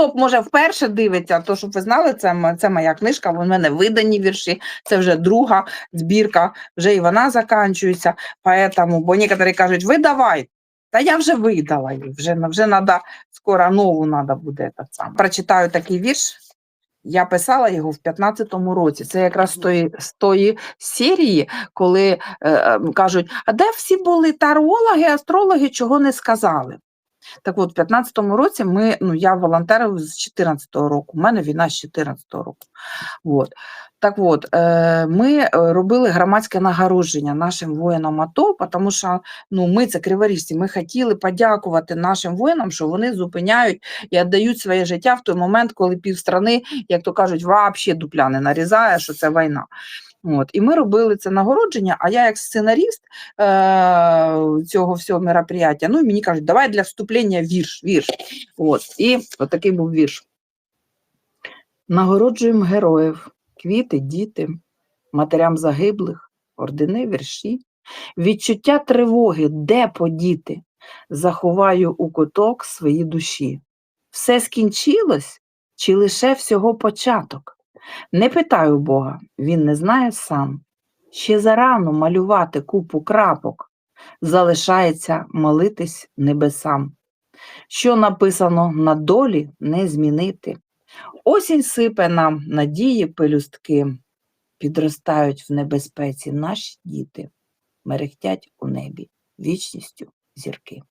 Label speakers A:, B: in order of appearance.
A: стоп, може, вперше дивиться, то, щоб ви знали, це, це моя книжка, в мене видані вірші, це вже друга збірка, вже і вона заканчується. Поэтому, бо некоторі кажуть, видавай. Та я вже видала її, вже, вже надо, скоро нову треба буде. Так. Прочитаю такий вірш. Я писала його в 15-му році. Це якраз з тої, з тої серії, коли е, е, кажуть, а де всі були тарологи, астрологи, чого не сказали? Так от, в 15-му році ми, ну, я волонтерив з 14-го року, у мене війна з 14-го року. От. Так от, е, ми е, робили громадське нагородження нашим воїнам АТО, тому що ну, ми, це криворіжці, ми хотіли подякувати нашим воїнам, що вони зупиняють і віддають своє життя в той момент, коли півстрани, як то кажуть, взагалі дупля не нарізає, що це війна. От. І ми робили це нагородження, а я як сценаріст е- цього всього мероприятия, ну і мені кажуть, давай для вступлення вірш, вірш. От. І отакий був вірш. Нагороджуємо героїв, квіти, діти, матерям загиблих, ордени, вірші, відчуття тривоги, де подіти, заховаю у куток свої душі. Все скінчилось чи лише всього початок? Не питаю Бога, він не знає сам. Ще зарано малювати купу крапок, залишається молитись небесам. Що написано на долі, не змінити. Осінь сипе нам надії пелюстки, підростають в небезпеці наші діти, мерехтять у небі вічністю зірки.